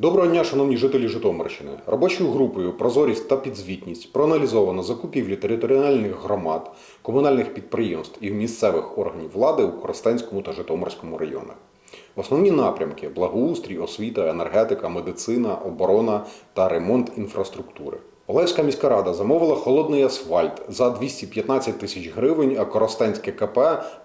Доброго дня, шановні жителі Житомирщини. Робочою групою Прозорість та підзвітність проаналізовано закупівлі територіальних громад, комунальних підприємств і місцевих органів влади у Коростенському та Житомирському районах. Основні напрямки благоустрій, освіта, енергетика, медицина, оборона та ремонт інфраструктури. Олевська міська рада замовила холодний асфальт за 215 тисяч гривень, а Коростенське КП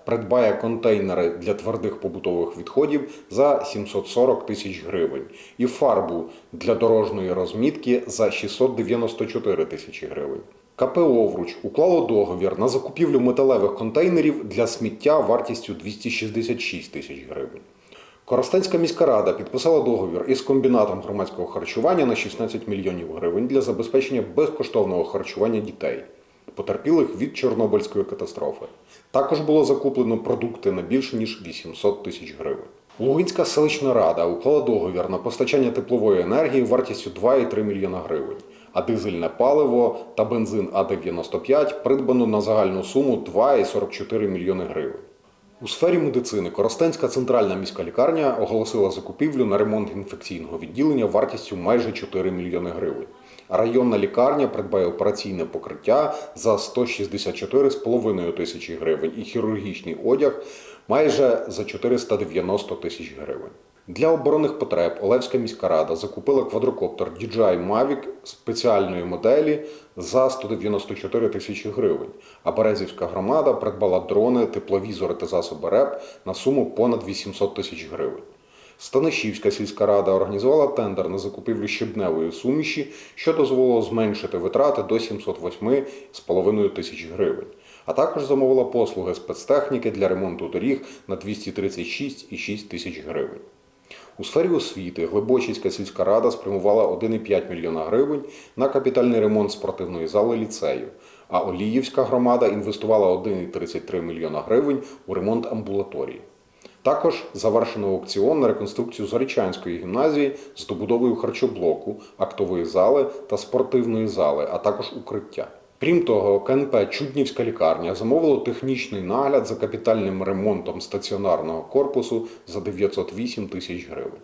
придбає контейнери для твердих побутових відходів за 740 тисяч гривень і фарбу для дорожньої розмітки за 694 тисячі гривень. КП «Овруч» уклало договір на закупівлю металевих контейнерів для сміття вартістю 266 тисяч гривень. Коростенська міська рада підписала договір із комбінатом громадського харчування на 16 мільйонів гривень для забезпечення безкоштовного харчування дітей, потерпілих від Чорнобильської катастрофи. Також було закуплено продукти на більше ніж 800 тисяч гривень. Лугинська селищна рада уклала договір на постачання теплової енергії вартістю 2,3 мільйона гривень, а дизельне паливо та бензин А95 придбано на загальну суму 2,44 мільйони гривень. У сфері медицини Коростенська центральна міська лікарня оголосила закупівлю на ремонт інфекційного відділення вартістю майже 4 мільйони гривень. А районна лікарня придбає операційне покриття за 164,5 тисячі гривень і хірургічний одяг майже за 490 тисяч гривень. Для оборонних потреб Олевська міська рада закупила квадрокоптер DJI Mavic спеціальної моделі за 194 тисячі гривень, а Березівська громада придбала дрони, тепловізори та засоби РЕП на суму понад 800 тисяч гривень. Станишівська сільська рада організувала тендер на закупівлю щебневої суміші, що дозволило зменшити витрати до 708,5 тисяч гривень, а також замовила послуги спецтехніки для ремонту доріг на 236,6 тисяч гривень. У сфері освіти Глибочицька сільська рада спрямувала 1,5 мільйона гривень на капітальний ремонт спортивної зали ліцею, а Оліївська громада інвестувала 1,33 мільйона гривень у ремонт амбулаторії. Також завершено аукціон на реконструкцію Зарічанської гімназії з добудовою харчоблоку, актової зали та спортивної зали, а також укриття. Крім того, КНП Чуднівська лікарня замовило технічний нагляд за капітальним ремонтом стаціонарного корпусу за 908 тисяч гривень.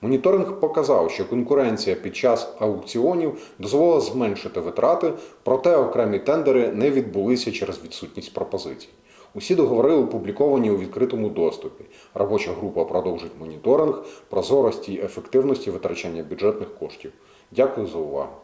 Моніторинг показав, що конкуренція під час аукціонів дозволила зменшити витрати, проте окремі тендери не відбулися через відсутність пропозицій. Усі договори опубліковані у відкритому доступі. Робоча група продовжить моніторинг прозорості і ефективності витрачання бюджетних коштів. Дякую за увагу.